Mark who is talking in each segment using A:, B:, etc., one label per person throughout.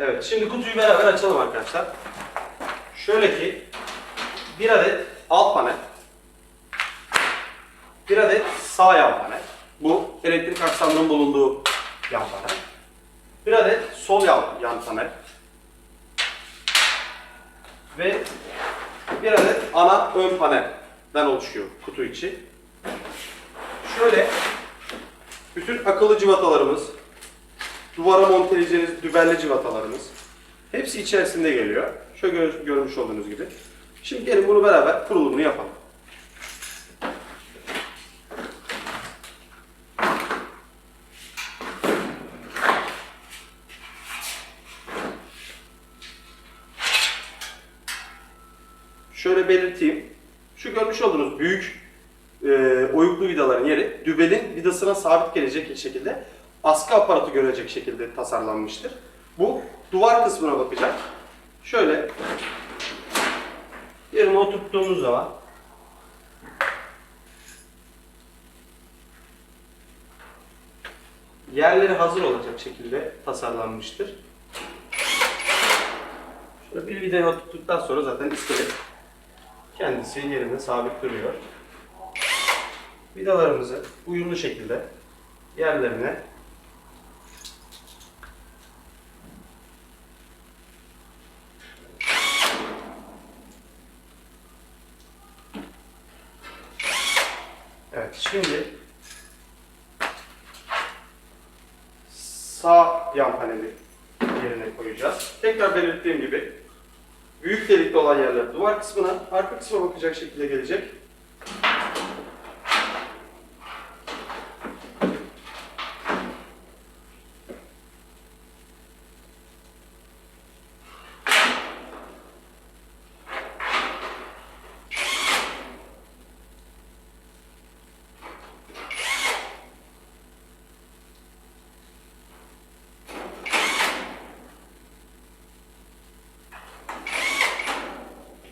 A: Evet, şimdi kutuyu beraber açalım arkadaşlar. Şöyle ki bir adet alt panel, bir adet sağ yan panel. Bu elektrik aksamının bulunduğu yan panel. Bir adet sol yan, yan panel. Ve bir adet ana ön panelden oluşuyor kutu içi. Şöyle bütün akıllı civatalarımız, duvara monteleyeceğiniz dübelli civatalarımız hepsi içerisinde geliyor. Şöyle gör- görmüş olduğunuz gibi. Şimdi gelin bunu beraber kurulumunu yapalım. Şöyle belirteyim. Şu görmüş olduğunuz büyük e, oyuklu vidaların yeri dübelin vidasına sabit gelecek şekilde askı aparatı görecek şekilde tasarlanmıştır. Bu duvar kısmına bakacak. Şöyle yerine oturttuğumuz zaman yerleri hazır olacak şekilde tasarlanmıştır. Şöyle bir vidayı oturttuktan sonra zaten iskelet kendisi yerinde sabit duruyor. Vidalarımızı uyumlu şekilde yerlerine Evet şimdi sağ yan paneli yerine koyacağız. Tekrar belirttiğim gibi büyük delikli olan yerler duvar kısmına, arka kısma bakacak şekilde gelecek.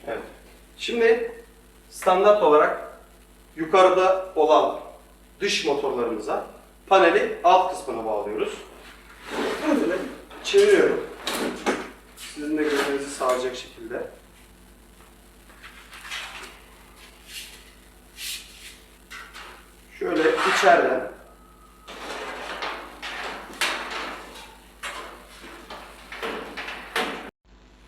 A: Evet. Şimdi standart olarak yukarıda olan dış motorlarımıza paneli alt kısmına bağlıyoruz. Böyle çeviriyorum. Sizin de görmenizi sağlayacak şekilde. Şöyle içeriden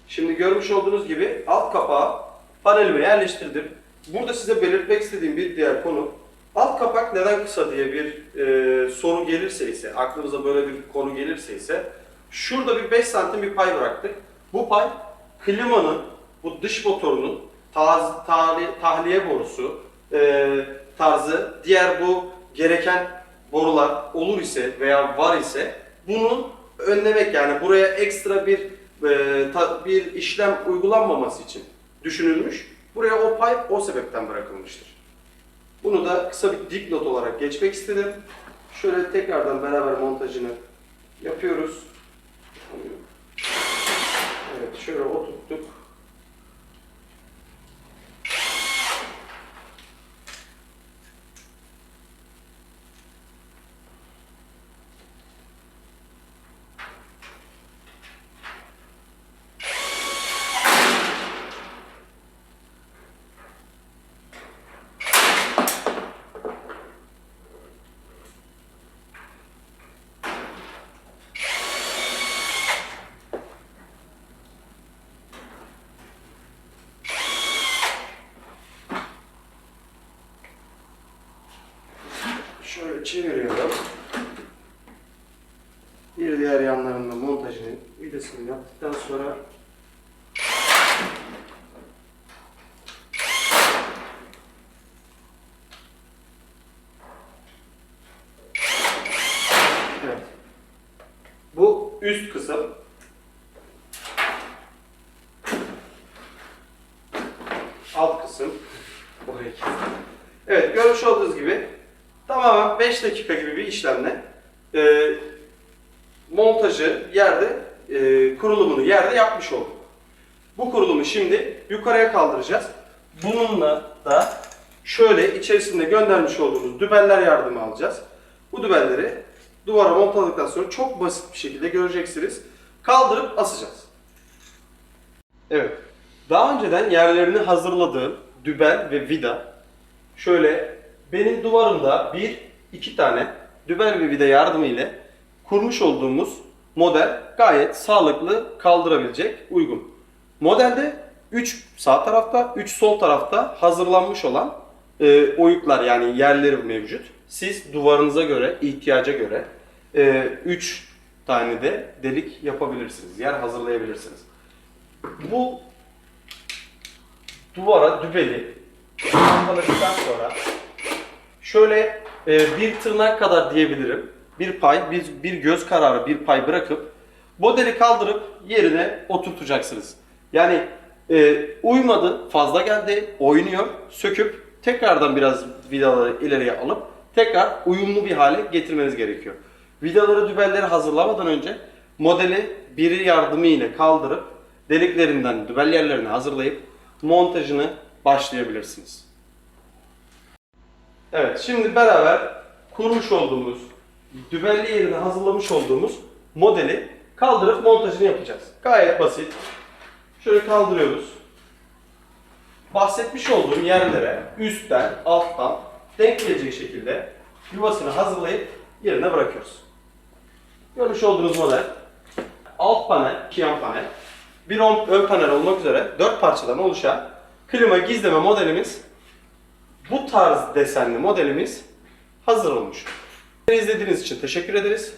A: Şimdi görmüş olduğunuz gibi alt kapağı panelime yerleştirdim. Burada size belirtmek istediğim bir diğer konu alt kapak neden kısa diye bir e, soru gelirse ise, aklınıza böyle bir konu gelirse ise şurada bir 5 santim bir pay bıraktık. Bu pay klimanın, bu dış motorunun taz, tahli- tahliye borusu e, tarzı, diğer bu gereken borular olur ise veya var ise bunu önlemek yani buraya ekstra bir e, ta- bir işlem uygulanmaması için düşünülmüş. Buraya o pay o sebepten bırakılmıştır. Bunu da kısa bir dipnot olarak geçmek istedim. Şöyle tekrardan beraber montajını yapıyoruz. Evet şöyle oturttuk. Şöyle çeviriyorum. Bir diğer yanlarında montajını, vidasını yaptıktan sonra Evet. Bu üst kısım. Alt kısım. Kesin. Evet görmüş olduğunuz gibi tamamen 5 dakika gibi bir işlemle e, montajı yerde, e, kurulumunu yerde yapmış olduk. Bu kurulumu şimdi yukarıya kaldıracağız. Bununla da şöyle içerisinde göndermiş olduğumuz dübeller yardımı alacağız. Bu dübelleri duvara montaladıktan sonra çok basit bir şekilde göreceksiniz. kaldırıp asacağız. Evet. Daha önceden yerlerini hazırladığım dübel ve vida şöyle benim duvarımda bir iki tane dübel ve vida yardımı ile kurmuş olduğumuz model gayet sağlıklı kaldırabilecek uygun. Modelde 3 sağ tarafta 3 sol tarafta hazırlanmış olan e, oyuklar yani yerleri mevcut. Siz duvarınıza göre ihtiyaca göre 3 tane de delik yapabilirsiniz. Yer hazırlayabilirsiniz. Bu duvara dübeli kampaladıktan sonra şöyle e, bir tırnak kadar diyebilirim. Bir pay, bir, bir göz kararı bir pay bırakıp modeli kaldırıp yerine oturtacaksınız. Yani e, uymadı, fazla geldi, oynuyor, söküp tekrardan biraz vidaları ileriye alıp tekrar uyumlu bir hale getirmeniz gerekiyor. Vidaları, dübelleri hazırlamadan önce modeli biri yardımı ile kaldırıp deliklerinden dübel yerlerini hazırlayıp montajını başlayabilirsiniz. Evet, şimdi beraber kurmuş olduğumuz, dübelli yerini hazırlamış olduğumuz modeli kaldırıp montajını yapacağız. Gayet basit. Şöyle kaldırıyoruz. Bahsetmiş olduğum yerlere üstten, alttan denk gelecek şekilde yuvasını hazırlayıp yerine bırakıyoruz. Görmüş olduğunuz model alt panel, iki yan panel, bir ön panel olmak üzere dört parçadan oluşan klima gizleme modelimiz bu tarz desenli modelimiz hazır olmuş. İzlediğiniz için teşekkür ederiz.